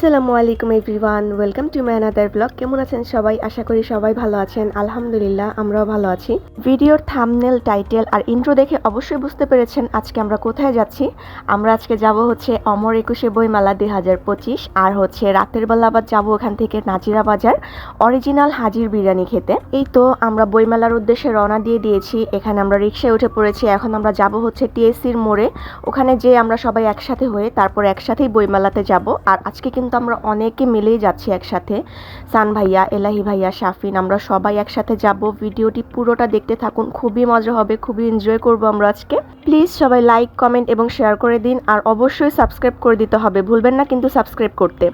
আসসালামু আলাইকুম everyone, welcome to my another blog. কেমন আছেন সবাই? আশা করি সবাই ভালো আছেন। আলহামদুলিল্লাহ, আমরাও ভালো আছি। ভিডিওর থামনেল টাইটেল আর ইন্ট্রো দেখে অবশ্যই বুঝতে পেরেছেন আজকে আমরা কোথায় যাচ্ছি। আমরা আজকে যাব হচ্ছে অমর একুশে বইমেলা দুই হাজার পঁচিশ আর হচ্ছে রাতের বেলা আবার যাব ওখান থেকে নাজিরা বাজার অরিজিনাল হাজির বিরিয়ানি খেতে। এই তো আমরা বইমেলার উদ্দেশ্যে রওনা দিয়ে দিয়েছি। এখানে আমরা রিক্সায় উঠে পড়েছি। এখন আমরা যাব হচ্ছে টিএসসির মোড়ে। ওখানে যে আমরা সবাই একসাথে হয়ে তারপর একসাথেই বইমেলাতে যাব। আর আজকে কিন্তু আমরা অনেকে মিলেই যাচ্ছি একসাথে। সান ভাইয়া, এলাহি ভাইয়া, শাফিন, আমরা সবাই একসাথে যাব। ভিডিওটি পুরোটা দেখতে থাকুন। খুবই মজা হবে, খুবই এনজয় করব আমরা আজকে। প্লিজ সবাই লাইক কমেন্ট এবং শেয়ার করে দিন। আর অবশ্যই সাবস্ক্রাইব করে দিতে হবে। ভুলবেন না কিন্তু সাবস্ক্রাইব করতে।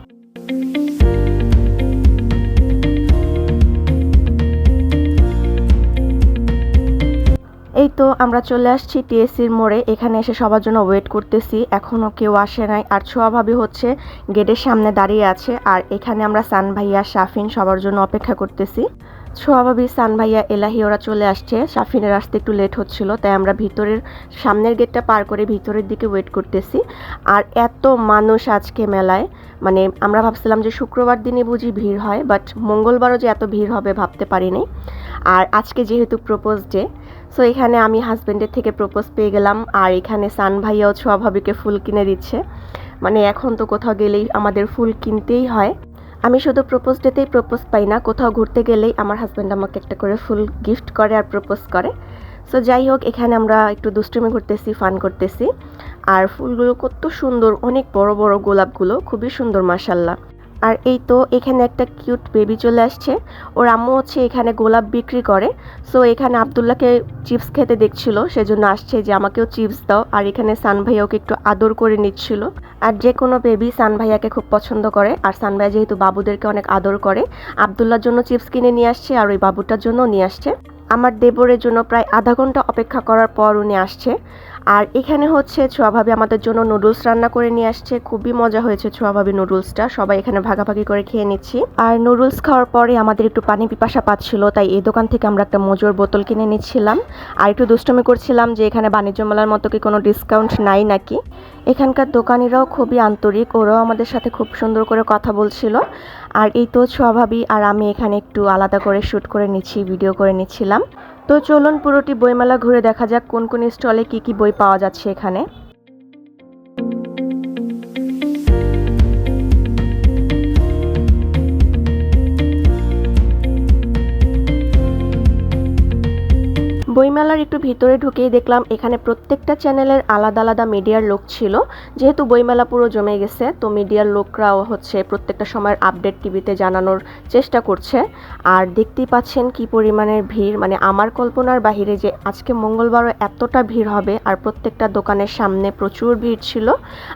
এই তো আমরা চলে আসছি টিএসসির মোড়ে। এখানে এসে সবার জন্য ওয়েট করতেছি। এখনও কেউ আসে নাই। আর ছোঁয়া ভাবি হচ্ছে গেটের সামনে দাঁড়িয়ে আছে। আর এখানে আমরা সান ভাইয়া, শাফিন সবার জন্য অপেক্ষা করতেছি। ছোঁয়া ভাবি, সান ভাইয়া, এলাহি, ওরা চলে আসছে। শাফিনের আসতে একটু লেট হচ্ছিল, তাই আমরা ভিতরের সামনের গেটটা পার করে ভিতরের দিকে ওয়েট করতেছি। আর এত মানুষ আজকে মেলায়। মানে আমরা ভাবছিলাম যে শুক্রবার দিনই বুঝি ভিড় হয় বাট মঙ্গলবারও যে এত ভিড় হবে ভাবতে পারিনি। আর আজকে যেহেতু প্রপোজ ডে সো এখানে আমি হাজব্যান্ডের থেকে প্রপোজ পেয়ে গেলাম। আর এখানে সান ভাইয়াও ছোঁয়া ভাবিকে ফুল কিনে দিচ্ছে। মানে এখন তো কোথাও গেলেই আমাদের ফুল কিনতেই হয়। আমি শুধু প্রপোজ ডেতেই প্রপোজ পাই না, কোথাও ঘুরতে গেলেই আমার হাজব্যান্ড আমাকে একটা করে ফুল গিফট করে আর প্রপোজ করে। সো যাই হোক, এখানে আমরা একটু দুষ্টুমি করতেছি ফান করতেছি। আর ফুলগুলো কত সুন্দর, অনেক বড় বড় গোলাপগুলো, খুবই সুন্দর মাসাল্লাহ আর এই তো এখানে একটা কিউট বেবি চলে আসছে। ওর আম্মু হচ্ছে এখানে গোলাপ বিক্রি করে। সো এখানে আবদুল্লাহকে চিপস খেতে দেখছিল, সেজন্য আসছে যে আমাকেও চিপস দাও। আর এখানে সান ভাইয়া ওকে একটু আদর করে নিচ্ছিল। আর যে কোনো বেবি সান ভাইয়াকে খুব পছন্দ করে। আর সান ভাইয়া যেহেতু বাবুদেরকে অনেক আদর করে আবদুল্লার জন্য চিপস কিনে নিয়ে আসছে আর ওই বাবুটার জন্য নিয়ে আসছে। আমার দেবরের জন্য প্রায় আধা ঘণ্টা অপেক্ষা করার পর উনি আসছে। আর এখানে হচ্ছে ছোয়াভাবি আমাদের জন্য নুডলস রান্না করে নিয়ে আসছে। খুবই মজা হয়েছে ছোয়াভাবি নুডলসটা। সবাই এখানে ভাগাভাগি করে খেয়ে নিচ্ছি। আর নুডলস খাওয়ার পরে আমাদের একটু পানি পিপাসা পাচ্ছিল, তাই এই দোকান থেকে আমরা একটা মজুর বোতল কিনে নিচ্ছিলাম। আর একটু দুষ্টমি করছিলাম যে এখানে বাণিজ্য মেলার মতো কি কোনো ডিসকাউন্ট নাই নাকি? এখানকার দোকানিরাও খুবই আন্তরিক, ওরাও আমাদের সাথে খুব সুন্দর করে কথা বলছিল। আর এই তো ছোয়াভাবি আর আমি এখানে একটু আলাদা করে শ্যুট করে নিচ্ছি ভিডিও করে নিচ্ছিলাম। তো চলুন পুরোটি বইমেলা ঘুরে দেখা যাক কোন কোন স্টলে কি কি বই পাওয়া যাচ্ছে এখানে। বইমেলার একটু ভিতরে ঢুকেই দেখলাম এখানে প্রত্যেকটা চ্যানেলের আলাদা আলাদা মিডিয়ার লোক ছিল। যেহেতু বইমেলা পুরো জমে গেছে, তো মিডিয়ার লোকরাও হচ্ছে প্রত্যেকটা সময়ের আপডেট টিভিতে জানানোর চেষ্টা করছে। আর দেখতেই পাচ্ছেন কি পরিমাণের ভিড় মানে আমার কল্পনার বাহিরে যে আজকে মঙ্গলবারও এতটা ভিড় হবে আর প্রত্যেকটা দোকানের সামনে প্রচুর ভিড় ছিল।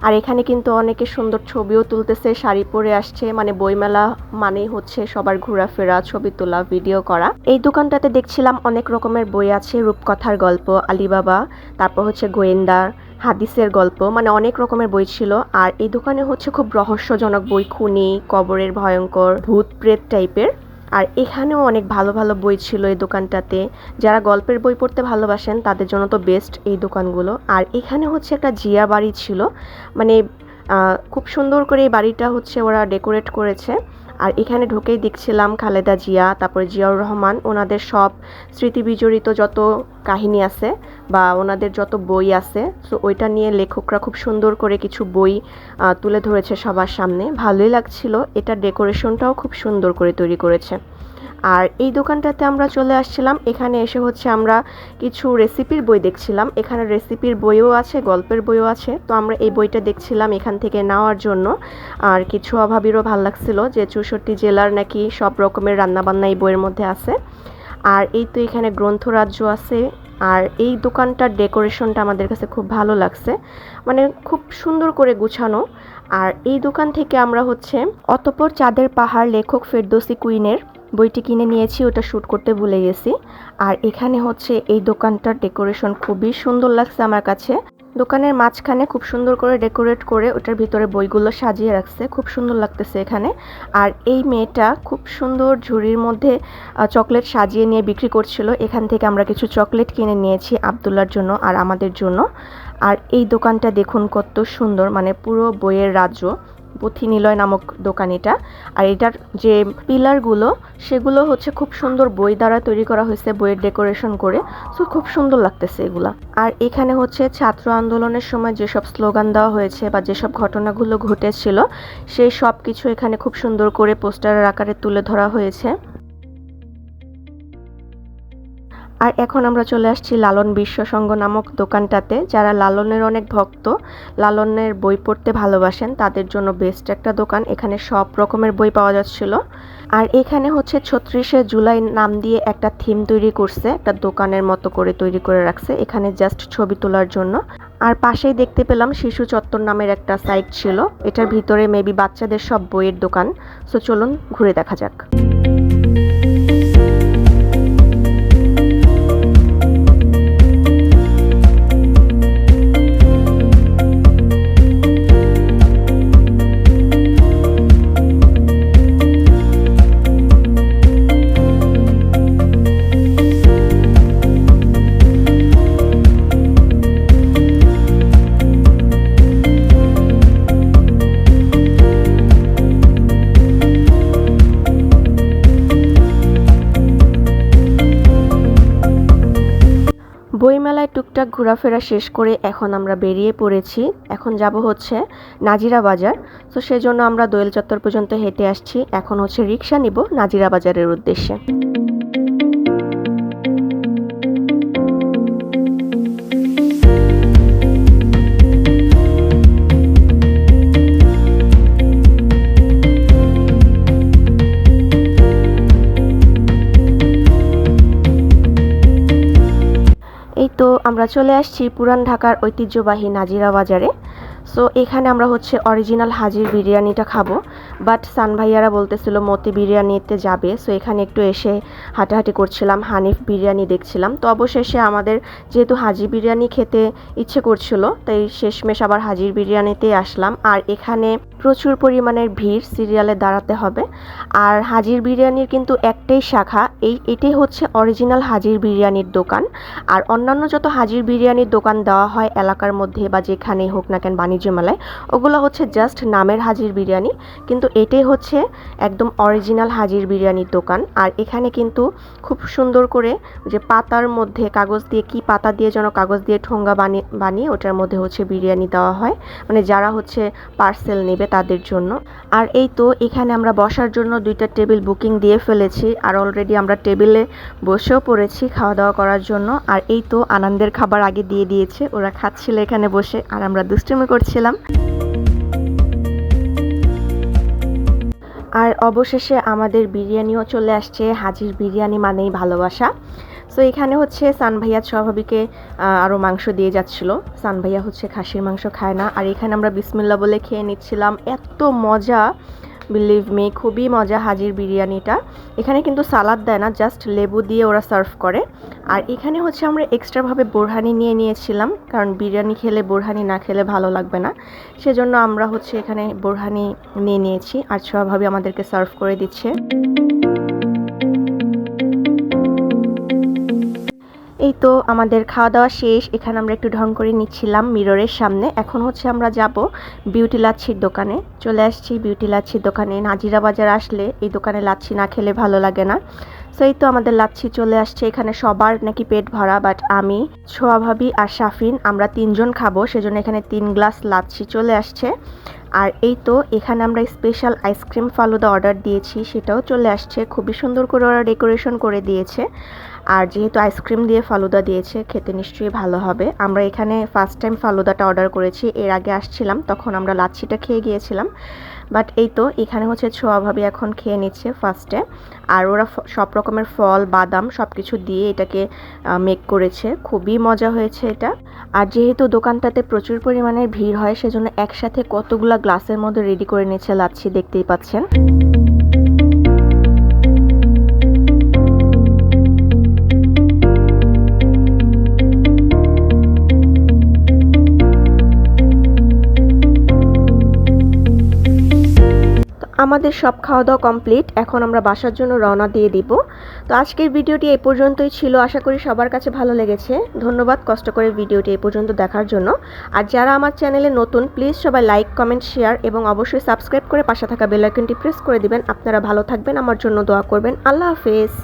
আর এখানে কিন্তু অনেকে সুন্দর ছবিও তুলতেছে, শাড়ি পরে আসছে মানে বইমেলা মানেই হচ্ছে সবার ঘোরাফেরা, ছবি তোলা, ভিডিও করা। এই দোকানটাতে দেখছিলাম অনেক রকমের বই আছে। রূপকথার গল্প, আলিবাবা, তারপর হচ্ছে গোয়েন্দা, হাদিসের গল্প মানে অনেক রকমের বই ছিল। আর এই দোকানে হচ্ছে খুব রহস্যজনক বই, খুনি, কবরের ভয়ঙ্কর ভূত প্রেত টাইপের। আর এখানেও অনেক ভালো ভালো বই ছিল এই দোকানটাতে। যারা গল্পের বই পড়তে ভালোবাসেন, তাদের জন্য তো বেস্ট এই দোকানগুলো। আর এখানে হচ্ছে একটা জিয়া বাড়ি ছিল। মানে খুব সুন্দর করে এই বাড়িটা হচ্ছে ওরা ডেকোরেট করেছে। আর এখানে ঢুকেই দেখছিলাম খালেদা জিয়া, তারপরে জিয়াউর রহমান, ওনাদের সব স্মৃতিবিজড়িত যত কাহিনী আছে বা ওনাদের যত বই আছে সো ওইটা নিয়ে লেখকরা খুব সুন্দর করে কিছু বই তুলে ধরেছে সবার সামনে। ভালোই লাগছিল, এটা ডেকোরেশনটাও খুব সুন্দর করে তৈরি করেছে। আর এই দোকানটাতে আমরা চলে আসছিলাম। এখানে এসে হচ্ছে আমরা কিছু রেসিপির বই দেখছিলাম। এখানে রেসিপির বইও আছে, গল্পের বইও আছে। তো আমরা এই বইটা দেখছিলাম এখান থেকে নেওয়ার জন্য। আর কিছু অভাবীরও ভালো লাগছিল যে চৌষট্টি জেলার নাকি সব রকমের রান্নাবান্না এই বইয়ের মধ্যে আছে। আর এই তো এখানে গ্রন্থরাজ্য আছে। আর এই দোকানটার ডেকোরেশনটা আমাদের কাছে খুব ভালো লাগছে। মানে খুব সুন্দর করে গুছানো। আর এই দোকান থেকে আমরা হচ্ছে অতপর চাঁদের পাহাড় লেখক ফেরদোসি কুইনের বইটি কিনে নিয়েছি, ওটা শ্যুট করতে ভুলে গেছি। আর এখানে হচ্ছে এই দোকানটার ডেকোরেশন খুবই সুন্দর লাগছে আমার কাছে। দোকানের মাঝখানে খুব সুন্দর করে ডেকোরেট করে ওটার ভিতরে বইগুলো সাজিয়ে রাখছে, খুব সুন্দর লাগতেছে এখানে। আর এই মেয়েটা খুব সুন্দর ঝুড়ির মধ্যে চকলেট সাজিয়ে নিয়ে বিক্রি করছিল। এখান থেকে আমরা কিছু চকলেট কিনে নিয়েছি আবদুল্লার জন্য আর আমাদের জন্য। আর এই দোকানটা দেখুন কত সুন্দর মানে পুরো বইয়ের রাজ্য। পুঁথিনিলয় নামক দোকান এটা। আর এটার যে পিলারগুলো, সেগুলো হচ্ছে খুব সুন্দর বই দ্বারা তৈরি করা হয়েছে, বইয়ের ডেকোরেশন করে। সো, খুব সুন্দর লাগতেছে এগুলা। আর এখানে হচ্ছে ছাত্র আন্দোলনের সময় যেসব স্লোগান দেওয়া হয়েছে বা যেসব ঘটনাগুলো ঘটেছিল, সেই সব কিছু এখানে খুব সুন্দর করে পোস্টারের আকারে তুলে ধরা হয়েছে। আর এখন আমরা চলে আসছি লালন বিশ্বসংঘ নামক দোকানটাতে, যারা লালনের অনেক ভক্ত, লালনের বই পড়তে ভালোবাসেন, তাদের জন্য বেস্ট একটা দোকান। এখানে সব রকমের বই পাওয়া যাচ্ছিল। আর এখানে হচ্ছে ছত্রিশে জুলাই নাম দিয়ে একটা থিম তৈরি করছে, একটা দোকানের মতো করে তৈরি করে রাখছে। এখানে জাস্ট ছবি তোলার জন্য। আর পাশেই দেখতে পেলাম শিশু চত্বর নামের একটা সাইট ছিল। এটার ভিতরে মেবি বাচ্চাদের সব বইয়ের দোকান। সো চলুন ঘুরে দেখা যাক। বইমেলায় টুকটাক ঘোরাফেরা শেষ করে এখন আমরা বেরিয়ে পড়েছি। এখন যাব হচ্ছে নাজিরা বাজার। তো সেজন্য আমরা দোয়েল চত্বর পর্যন্ত হেঁটে আসছি। এখন হচ্ছে রিক্সা নিব নাজিরা বাজারের উদ্দেশ্যে। আমরা চলে আসছি পুরান ঢাকার ঐতিহ্যবাহী নাজিরা বাজারে। সো এখানে আমরা হচ্ছে অরিজিনাল হাজির বিরিয়ানিটা খাব। বাট সান ভাইয়ারা বলতেছিল, মতি বিরিয়ানিতে যাবে। সো এখানে একটু এসে হাঁটাহাঁটি করছিলাম, হানিফ বিরিয়ানি দেখছিলাম। তো অবশেষে আমাদের যেহেতু হাজির বিরিয়ানি খেতে ইচ্ছে করছিল, তাই শেষমেশ আবার হাজির বিরিয়ানিতে আসলাম। আর এখানে প্রচুর পরিমাণের ভিড় সিরিয়ালে দাঁড়াতে হবে। আর হাজির বিরিয়ানির কিন্তু একটাই শাখা, এই এটাই হচ্ছে অরিজিনাল হাজির বিরিয়ানির দোকান। আর অন্যান্য যত হাজির বিরিয়ানির দোকান দেওয়া হয় এলাকার মধ্যে বা যেখানেই হোক না কেন বাণিজ্য মেলায় ওগুলো হচ্ছে জাস্ট নামের হাজির বিরিয়ানি। কিন্তু এটাই হচ্ছে একদম অরিজিনাল হাজির বিরিয়ানির দোকান। আর এখানে কিন্তু খুব সুন্দর করে যে পাতার মধ্যে কাগজ দিয়ে, কি পাতা দিয়ে যেন কাগজ দিয়ে ঠোঙ্গা বানিয়ে বানিয়ে ওটার মধ্যে হচ্ছে বিরিয়ানি দেওয়া হয়। মানে যারা হচ্ছে পার্সেল নেবে তাদের জন্য। আর এই তো এখানে আমরা বসার জন্য দুইটা টেবিল বুকিং দিয়ে ফেলেছি। আর অলরেডি আমরা টেবিলে বসেও পড়েছি খাওয়া দাওয়া করার জন্য। আর এই তো আনন্দের খাবার আগে দিয়ে দিয়েছে। ওরা খাচ্ছিল এখানে বসে। আর আমরা দুষ্টুমি করছিলাম। আর অবশেষে আমাদের বিরিয়ানিও চলে আসছে। হাজির বিরিয়ানি মানেই ভালোবাসা। সো এখানে হচ্ছে সান ভাইয়া স্বাভাবিকে আরও মাংস দিয়ে যাচ্ছিল। সান ভাইয়া হচ্ছে খাসির মাংস খায় না। আর এখানে আমরা বিসমিল্লা বলে খেয়ে নিচ্ছিলাম। এত মজা! বিলিভ মি খুবই মজা হাজির বিরিয়ানিটা। এখানে কিন্তু সালাদ দেয় না জাস্ট লেবু দিয়ে ওরা সার্ভ করে। আর এখানে হচ্ছে আমরা এক্সট্রাভাবে বোরহানি নিয়ে নিয়েছিলাম, কারণ বিরিয়ানি খেলে বোরহানি না খেলে ভালো লাগবে না। সেজন্য আমরা হচ্ছে এখানে বোরহানি নিয়ে নিয়েছি, আর ছোয়াভাবে আমাদেরকে সার্ভ করে দিচ্ছে। এই তো আমাদের খাওয়া দাওয়া শেষ। এখানে আমরা একটু ঢং করে নিচ্ছিলাম মিররের সামনে। এখন হচ্ছে আমরা যাব বিউটি লাচ্ছির দোকানে। চলে আসছি বিউটি লাচ্ছির দোকানে। নাজিরা বাজার আসলে এই দোকানে লাচ্ছি না খেলে ভালো লাগে না। সো এই তো আমাদের লাচ্ছি চলে আসছে, এখানে সবার নাকি পেট ভরা বাট আমি, ছোয়া ভাবি আর শাফিন, আমরা তিনজন খাব, সেজন্য এখানে তিন গ্লাস লাচ্ছি চলে আসছে। আর এই তো, এখানে আমরা স্পেশাল আইসক্রিম ফালুদা অর্ডার দিয়েছি, সেটাও চলে আসছে, খুবই সুন্দর করে ওরা ডেকোরেশন করে দিয়েছে। আর যেহেতু আইসক্রিম দিয়ে ফালুদা দিয়েছে, খেতে নিশ্চয়ই ভালো হবে। আমরা এখানে ফার্স্ট টাইম ফালুদাটা অর্ডার করেছি, এর আগে আসছিলাম, তখন আমরা লাচ্ছিটা খেয়ে গিয়েছিলাম। বাট এই তো, এখানে হচ্ছে ছোয়াভাবে এখন খেয়ে নিচ্ছে ফার্স্টে আর ওরা সব রকমের ফল, বাদাম সব কিছু দিয়ে এটাকে মেক করেছে। খুবই মজা হয়েছে এটা। আর যেহেতু দোকানটাতে প্রচুর পরিমাণে ভিড় হয়, সেজন্য একসাথে কতগুলা গ্লাসের মধ্যে রেডি করে নিচ্ছে লাচ্ছি দেখতেই পাচ্ছেন। আমাদের সব খাওয়া দাওয়া কমপ্লিট এখন আমরা বাসার জন্য রওনা দিয়ে দিব। তো আজকের ভিডিওটি এই পর্যন্তই ছিল। আশা করি সবার কাছে ভালো লেগেছে। ধন্যবাদ কষ্ট করে ভিডিওটি এই পর্যন্ত দেখার জন্য। আর যারা আমার চ্যানেলে নতুন প্লিজ সবাই লাইক কমেন্ট শেয়ার এবং অবশ্যই সাবস্ক্রাইব করে পাশে থাকা বেলাইকনটি প্রেস করে দিবেন। আপনারা ভালো থাকবেন। আমার জন্য দোয়া করবেন। আল্লাহ হাফেজ।